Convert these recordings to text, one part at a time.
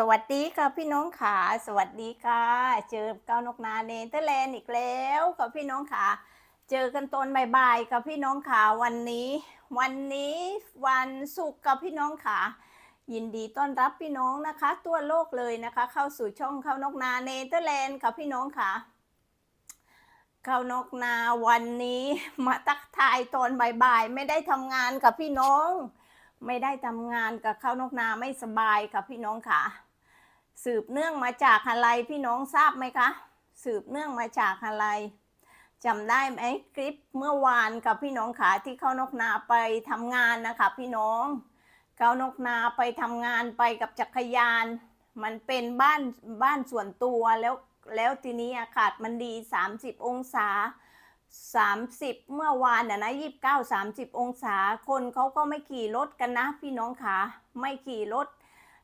สวัสดีค่ะพี่น้องขาสวัสดีค่ะเจอเก้านกนาเนเธอร์แลนด์อีกแล้วกับพี่น้องขาเจอกันตอนบ่ายๆกับพี่น้องขาวันนี้ วันนี้วันศุกร์กับพี่น้องขายินดีต้อนรับพี่น้องนะคะทั่วโลกเลยนะคะ เข้าสู่ช่องเข้านกนาเนเธอร์แลนด์กับพี่น้องขาเข้านกนาวันนี้มาตักทายตอนบ่ายๆไม่ได้ทำงานกับพี่น้อง ไม่ได้ทำงานกับข้าวนกนาไม่สบายค่ะพี่น้องค่ะ สืบเนื่องมาจากอะไรพี่น้องทราบไหมคะ สืบเนื่องมาจากอะไรจำได้ไหมคลิปเมื่อวานกับพี่น้องขาที่เข้านกนาไปทำงานนะคะพี่น้องเข้านกนาไปทำงานไปกับจักรยาน มันเป็นบ้านบ้านส่วนตัวแล้วแล้วทีนี้อากาศมันดี 30 องศา 30 เมื่อวานน่ะนะ29 30องศาคนเขาก็ไม่ขี่รถกันนะ พี่น้องขาไม่ขี่รถ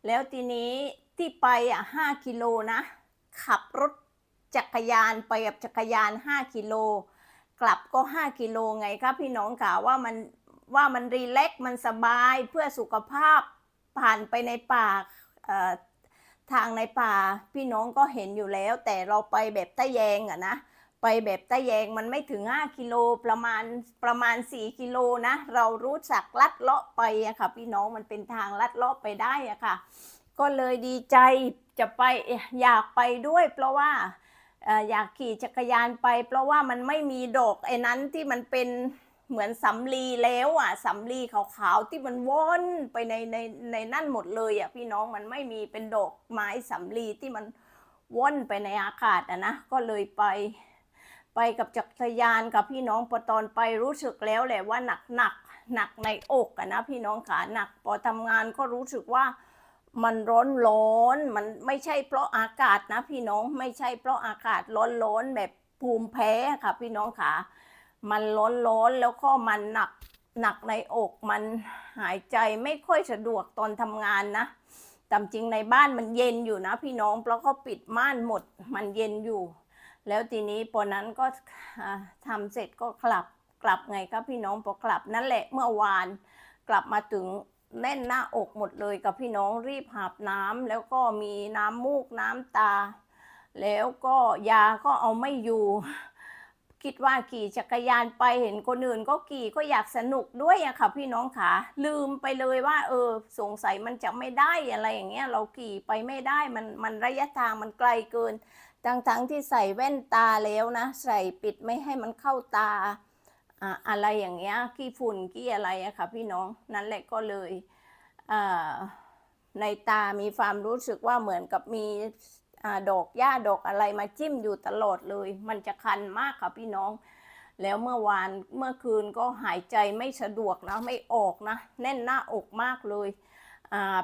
แล้วทีนี้ ที่ไปอะ5กิโลนะ ขับรถจักรยานไปกับจักรยาน5กิโล กลับก็5กิโลไงครับพี่น้องขาว่ามันว่ามันรีแลกซ์มันสบายเพื่อสุขภาพผ่านไปในป่าทางในป่าพี่น้องก็เห็นอยู่แล้ว แต่เราไปแบบตะแยงอะนะไปแบบตะแยงมันไม่ถึง 5 กิโลประมาณประมาณ 4 กิโลนะ เรารู้จักลัดเลาะไปอะค่ะ พี่น้องมันเป็นทางลัดเลาะไปได้อะค่ะ ก็เลยดีใจจะไปอยากไปด้วย เพราะว่าอยากขี่จักรยานไป เพราะว่ามันไม่มีดอกไอ้นั้นที่มันเป็นเหมือนสำลีแล้วอะสำลีขาวๆที่มันว่อนไปในในในนั่นหมดเลยอะพี่น้องมันไม่มีเป็นดอกไม้สำลีที่มันว่อนไปในอากาศอะนะก็เลยไป ไปกับจักรยานกับพี่น้องพอตอนไปรู้สึกแล้วแหละว่าหนักหนักหนักในอกอะนะพี่น้องขาหนักพอทำงานก็รู้สึกว่า มันร้อนร้อนมันไม่ใช่เพราะอากาศนะพี่น้องไม่ใช่เพราะอากาศร้อนร้อนแบบภูมิแพ้ค่ะ พี่น้องขามันร้อนร้อนแล้วก็มันหนักหนักในอกมันหายใจไม่ค่อยสะดวกตอนทำงานนะตามจริงในบ้านมันเย็นอยู่นะ พี่น้องเพราะเขาปิดม่านหมดมันเย็นอยู่ แล้วทีนี้พอนั้นก็อ่าทำเสร็จก็กลับกลับไงครับพี่น้องพอกลับนั่นแหละเมื่อวานกลับมาถึง แน่นหน้าอกหมดเลยกับพี่น้องรีบหาบน้ำแล้วก็มีน้ำมูกน้ำตา แล้วก็ยาก็เอาไม่อยู่ คิดว่าขี่จักรยานไปเห็นคนอื่นก็ขี่ก็อยากสนุกด้วยอะค่ะพี่น้องขาลืมไปเลยว่า เออ สงสัยมันจะไม่ได้อะไรอย่างเงี้ยเราขี่ไปไม่ได้มันมันระยะทางมันไกลเกินทั้งทั้งที่ใส่แว่นตาแล้วนะ ใส่ปิดไม่ให้มันเข้าตา อะไรอย่างเงี้ยขี้ฝุ่นขี้อะไรอะค่ะพี่น้องนั่นแหละก็เลยในตามีความรู้สึกว่าเหมือนกับมีอดอกหญ้าดอกอะไรมาจิ้มอยู่ตลอดเลย มันจะคันมากค่ะพี่น้อง แล้วเมื่อวานเมื่อคืนก็หายใจไม่สะดวกนะไม่ออกนะแน่นหน้าอกมากเลย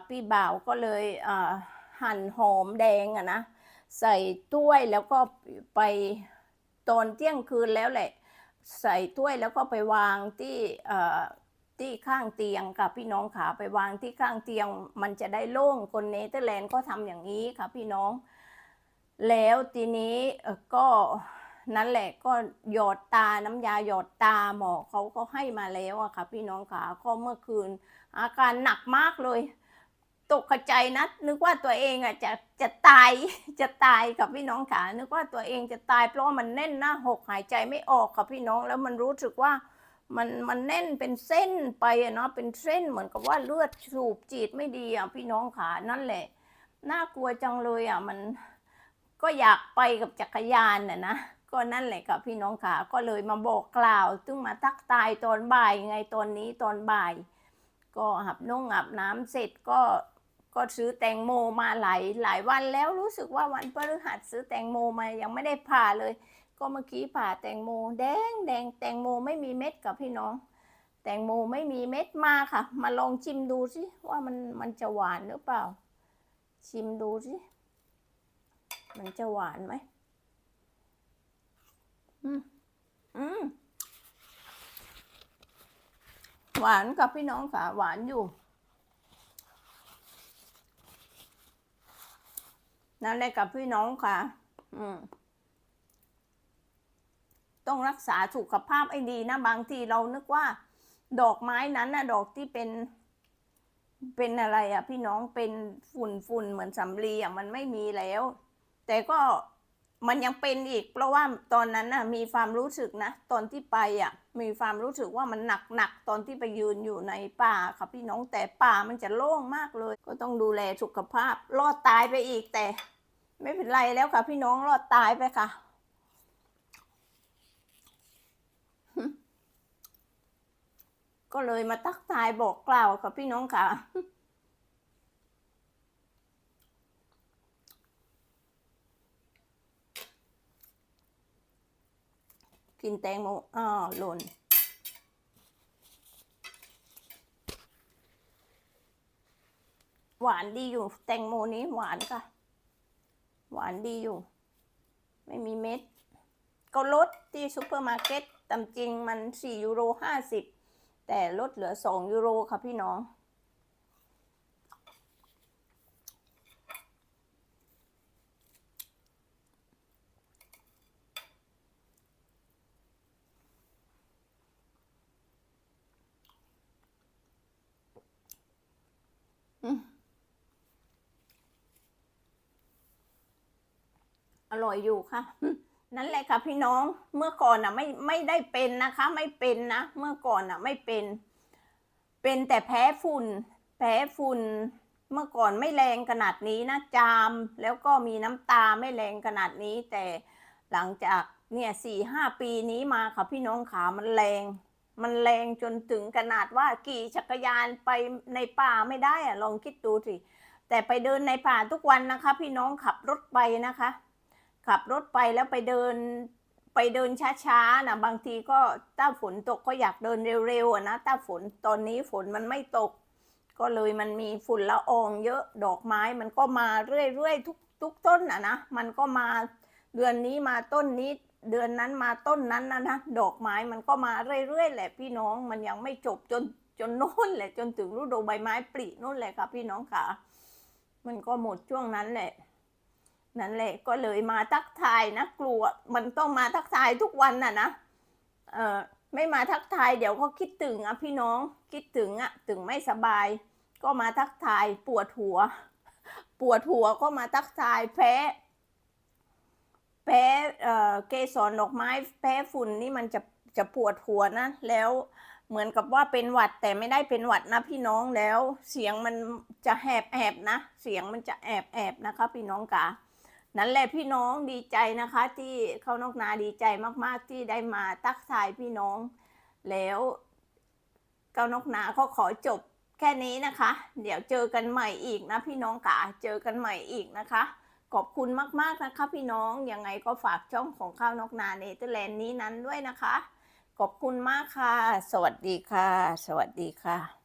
พี่บ่าวก็เลยหั่นหอมแดงอะนะใส่ถ้วยแล้วก็ไปตอนเที่ยงคืนแล้วแหละ ใส่ถ้วยแล้วก็ไปวางที่ที่ข้างเตียงค่ะพี่น้องขาไปวางที่ข้างเตียง มันจะได้โล่งคนเนเธอร์แลนด์ก็ทำอย่างนี้ค่ะพี่น้อง แล้วทีนี้ก็นั่นแหละก็หยอดตาน้ำยาหยอดตาหมอเขาก็ให้มาแล้วอะค่ะพี่น้องขาก็เมื่อคืน อาการหนักมากเลย ตกใจนะนึกว่าตัวเองอะจะจะตายจะตายกับพี่น้องขานึกว่าตัวเองจะตายเพราะว่ามันแน่นหน้าหกหายใจไม่ออกค่ะพี่น้องแล้วมันรู้สึกว่ามันมันแน่นเป็นเส้นไปอะเนาะเป็นเส้นเหมือนกับว่าเลือดสูบจีดไม่ดีอะพี่น้องขานั่นแหละน่ากลัวจังเลยอะมันก็อยากไปกับจักรยานน่ะนะก็นั่นแหละกับพี่น้องขาก็เลยมาบอกกล่าวซึ่งมาทักทายตอนบ่ายไงตอนนี้ตอนบ่าย ก็อาบนุ่งอาบน้ำเสร็จก็ ก็ซื้อแตงโมมาหลายหลายวันแล้วรู้สึกว่าวันพฤหัสซื้อแตงโมมายังไม่ได้ผ่าเลย ก็เมื่อกี้ผ่าแตงโมแดงแดงแตงโมไม่มีเม็ดกับพี่น้อง แตงโมไม่มีเม็ดมาค่ะ มาลองชิมดูสิว่ามันมันจะหวานหรือเปล่า ชิมดูสิมันจะหวานไหมอืมอืมหวานกับพี่น้องค่ะหวานอยู่ นั่นแหละกับพี่น้องค่ะ อืม ต้องรักษาสุขภาพให้ดีนะ บางทีเรานึกว่า ดอกไม้นั้นนะดอกที่เป็น เป็นอะไรอะพี่น้องเป็นฝุ่นฝุ่นเหมือนสำลีอะมันไม่มีแล้ว แต่ก็ มันยังเป็นอีก เพราะว่าตอนนั้นน่ะมีความรู้สึกนะ ตอนที่ไปอะมีความรู้สึกว่ามันหนักหนักตอนที่ไปยืนอยู่ในป่าค่ะพี่น้องแต่ป่ามันจะโล่งมากเลย ก็ต้องดูแลสุขภาพ รอดตายไปอีกแต่ ไม่เป็นไรแล้วค่ะ พี่น้องรอดตายไปค่ะก็เลยมาตักทายบอกกล่าวกับพี่น้องค่ะ กินแตงโมอ้าวหล่นหวานดีอยู่ แตงโมนี้หวานค่ะ หวานดีอยู่ ไม่มีเม็ด ก็ลดที่ซูเปอร์มาร์เก็ตตามจริงมัน 4 ยูโร 50 แต่ลดเหลือ 2 ยูโรค่ะพี่น้อง อร่อยอยู่ค่ะ นั่นแหละค่ะ พี่น้อง เมื่อก่อนอะ ไม่ไม่ได้เป็นนะคะ ไม่เป็นนะ เมื่อก่อนอะ ไม่เป็น เป็นแต่แพ้ฝุ่น แพ้ฝุ่น เมื่อก่อนไม่แรงขนาดนี้นะจาม แล้วก็มีน้ำตาไม่แรงขนาดนี้ แต่หลังจากเนี่ยสี่ห้าปีนี้มาค่ะพี่น้องขามันแรง มันแรงจนถึงขนาดว่าขี่จักรยานไปในป่าไม่ได้อะลองคิดดูสิแต่ไปเดินในป่าทุกวันนะคะ พี่น้องขับรถไปนะคะ ขับรถไปแล้วไปเดินไปเดินช้าๆนะบางทีก็ถ้าฝนตกก็อยากเดินเร็วๆอะนะถ้าฝนตอนนี้ฝนมันไม่ตก ก็เลยมันมีฝุ่นละอองเยอะดอกไม้มันก็มาเรื่อยๆทุกทุกต้นอะนะมันก็มาเดือนนี้มาต้นนี้ เดือนนั้นมาต้นนั้นนะนะดอกไม้มันก็มาเรื่อยๆแหละพี่น้องมันยังไม่จบจนจนโน่นแหละจนถึงฤดูใบไม้ผลิโน่นแหละค่ะพี่น้องค่ะ มันก็หมดช่วงนั้นแหละ นั่นแหละก็เลยมาทักทายนะกลัว มันต้องมาทักทายทุกวันน่ะนะเออไม่มาทักทายเดี๋ยวก็คิดถึงอะพี่น้องคิดถึงอะถึงไม่สบาย ก็มาทักทายปวดหัว ปวดหัวก็มาทักทายแพ้ แพ้เอ่อเกสรดอกไม้ แพ้ฝุ่นนี่มันจะจะปวดหัวนะ แล้วเหมือนกับว่าเป็นหวัดแต่ไม่ได้เป็นหวัดนะพี่น้องแล้ว เสียงมันจะแหบแอบนะ เสียงมันจะแอบแอบนะคะ พี่น้องกานั่นแหละพี่น้องดีใจนะคะ ที่เขานกนาดีใจมาก ๆ ที่ได้มาตักทายพี่น้อง แล้วเก้านกนาเขาขอจบแค่นี้นะคะ เดี๋ยวเจอกันใหม่อีกนะพี่น้องกาเจอกันใหม่อีกนะคะ ขอบคุณมากๆนะคะพี่น้องยังไงก็ฝากช่องของข้าวนกนาเนเธอร์แลนด์นี้นั้นด้วยนะคะ ขอบคุณมากค่ะ สวัสดีค่ะ สวัสดีค่ะ